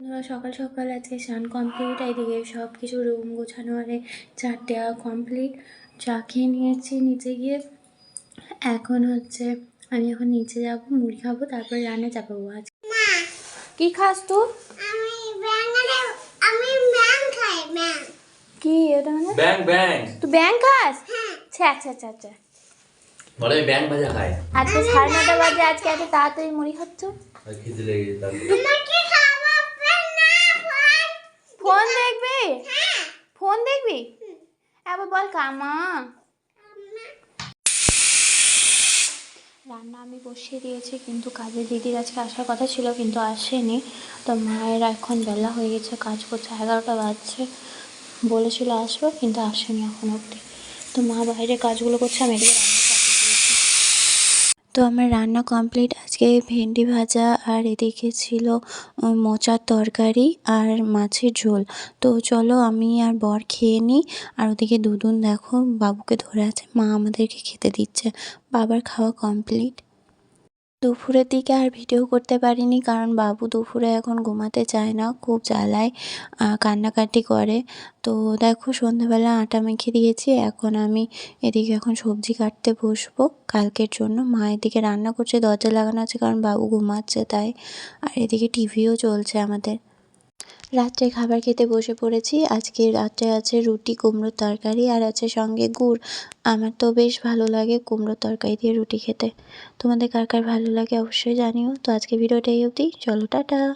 সকাল সকাল আজকে স্নান কমপ্লিট এদিকে সব কিছু রুম গোছানো আরে চারটে কমপ্লিট চা খেয়ে নিয়েছি নিচে গিয়ে। এখন হচ্ছে আমি এখন নিচে যাব মুড়ি খাব তারপরে রান্না চাপাবো আজ কি খাস তুই? আমি ব্যাঙের ব্যাং খাই ব্যাং কি এটা মানে? ব্যাং ব্যাং তুই ব্যাং খাস? হ্যাঁ। আচ্ছা আচ্ছা আচ্ছা আচ্ছা বলে আমি ব্যাং ভাজা খাই। আজকে সাড়ে নটা বাজে আজকে এত তাড়াতাড়ি মুড়ি খাচ্ছ? আর খিদে লেগে যেত এবার বল কামা। রান্না আমি বসিয়ে দিয়েছি, কিন্তু কাজের দিদির আজকে আসার কথা ছিল, কিন্তু আসেনি। তো মায়ের এখন বেলা হয়ে গেছে, কাজ করছে, এগারোটা বাজছে। বলেছিল আসব, কিন্তু আসেনি এখন অবধি। তো মা বাইরে কাজগুলো করছে, আমি এদিকে তো আমার রান্না কমপ্লিট আজকে ভেন্ডি ভাজা আর এদিকে ছিল মোচার তরকারি আর মাছের ঝোল। তো চলো আমি আর বর খেয়ে নিই। আর ওদিকে দুদিন দেখো, বাবুকে ধরে আছে, মা আমাদেরকে খেতে দিচ্ছে। বাবার খাওয়া কমপ্লিট দুপুরের দিকে আর ভিডিও করতে পারিনি কারণ বাবু দুপুরে এখন ঘুমাতে চায় না, খুব জ্বালায় কান্নাকাটি করে। তো দেখো সন্ধ্যাবেলা আটা মেখে দিয়েছি, এখন আমি এদিকে এখন সবজি কাটতে বসবো কালকের জন্য। মা এদিকে রান্না করছে, দরজা লাগানো আছে কারণ বাবু ঘুমাচ্ছে তাই। আর এদিকে টিভিও চলছে আমাদের। রাত্রে খাবার খেতে বসে পড়েছি। আজকে রাত্রে আছে রুটি, কুমড়োর তরকারি আর আছে সঙ্গে গুড়। আমার তো বেশ ভালো লাগে কুমড়োর তরকারি দিয়ে রুটি খেতে। তোমাদের কার কার ভালো লাগে অবশ্যই জানিও। তো আজকে ভিডিওটা এই অবধি। চলো, টাটা।